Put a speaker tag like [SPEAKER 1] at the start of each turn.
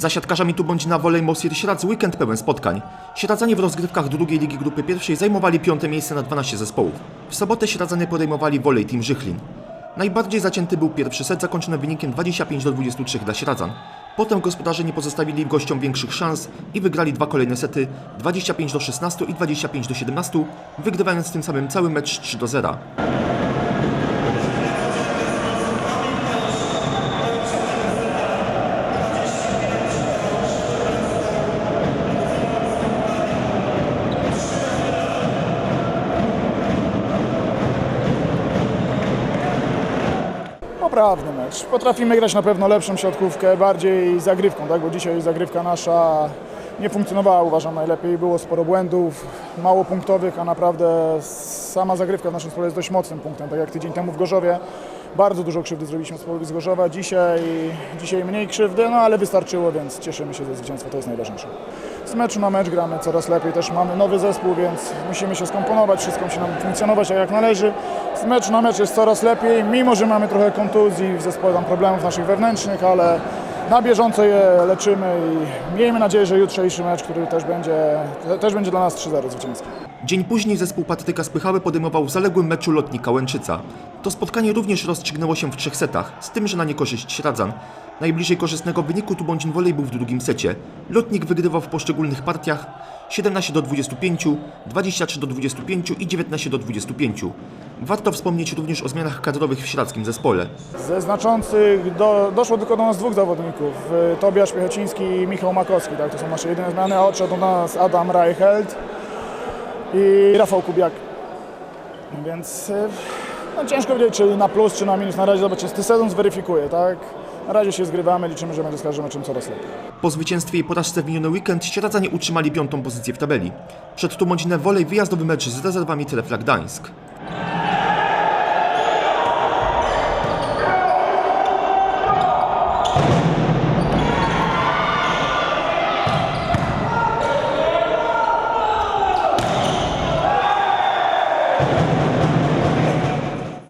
[SPEAKER 1] Za siatkarzami tu bądź na Wolej Mosir Śradz weekend pełen spotkań. Śradzanie w rozgrywkach drugiej ligi grupy pierwszej zajmowali piąte miejsce na 12 zespołów. W sobotę Śradzanie podejmowali Wolej Team Żychlin. Najbardziej zacięty był pierwszy set zakończony wynikiem 25 do 23 dla Śradzan. Potem gospodarze nie pozostawili gościom większych szans i wygrali dwa kolejne sety 25 do 16 i 25 do 17, wygrywając tym samym cały mecz 3 do 0.
[SPEAKER 2] Poprawny mecz. Potrafimy grać na pewno lepszą siatkówkę, bardziej zagrywką, tak? bo dzisiaj zagrywka nasza nie funkcjonowała, uważam, najlepiej. Było sporo błędów, mało punktowych, a naprawdę sama zagrywka w naszym jest dość mocnym punktem. Tak jak tydzień temu w Gorzowie, bardzo dużo krzywdy zrobiliśmy zespołowi z Gorzowa. Dzisiaj, dzisiaj mniej krzywdy, no ale wystarczyło, więc cieszymy się ze zwycięstwa, to jest najważniejsze. Z meczu na mecz gramy coraz lepiej, też mamy nowy zespół, więc musimy się skomponować, wszystko musi nam funkcjonować tak jak należy. Z meczu na mecz jest coraz lepiej, mimo że mamy trochę kontuzji w zespole, tam problemów naszych wewnętrznych, ale na bieżąco je leczymy i miejmy nadzieję, że jutrzejszy mecz, który też będzie, też będzie dla nas 3-0 zwycięski.
[SPEAKER 1] Dzień później zespół Patryka Spychały podejmował w zaległym meczu Lotnika Łęczyca. To spotkanie również rozstrzygnęło się w trzech setach, z tym, że na niekorzyść Śradzan. Najbliżej korzystnego wyniku Tubądzin Wolej był w drugim secie. Lotnik wygrywał w poszczególnych partiach 17 do 25, 23 do 25 i 19 do 25. Warto wspomnieć również o zmianach kadrowych w śradzkim zespole.
[SPEAKER 2] Ze znaczących do, doszło tylko do nas dwóch zawodników, y, Tobiasz Piechociński i Michał Makowski, tak? to są nasze jedyne zmiany, a odszedł do nas Adam Reichelt i Rafał Kubiak. Więc y, no, ciężko powiedzieć, czy na plus, czy na minus, na razie zobaczymy, ten sezon zweryfikuje, tak? Na razie się zgrywamy, liczymy, że będzie z każdym meczem coraz lepiej.
[SPEAKER 1] Po zwycięstwie i porażce w miniony weekend Śradzanie utrzymali piątą pozycję w tabeli. Przed Tubądzinę Wolej wyjazdowy mecz z rezerwami Trefla Gdańsk.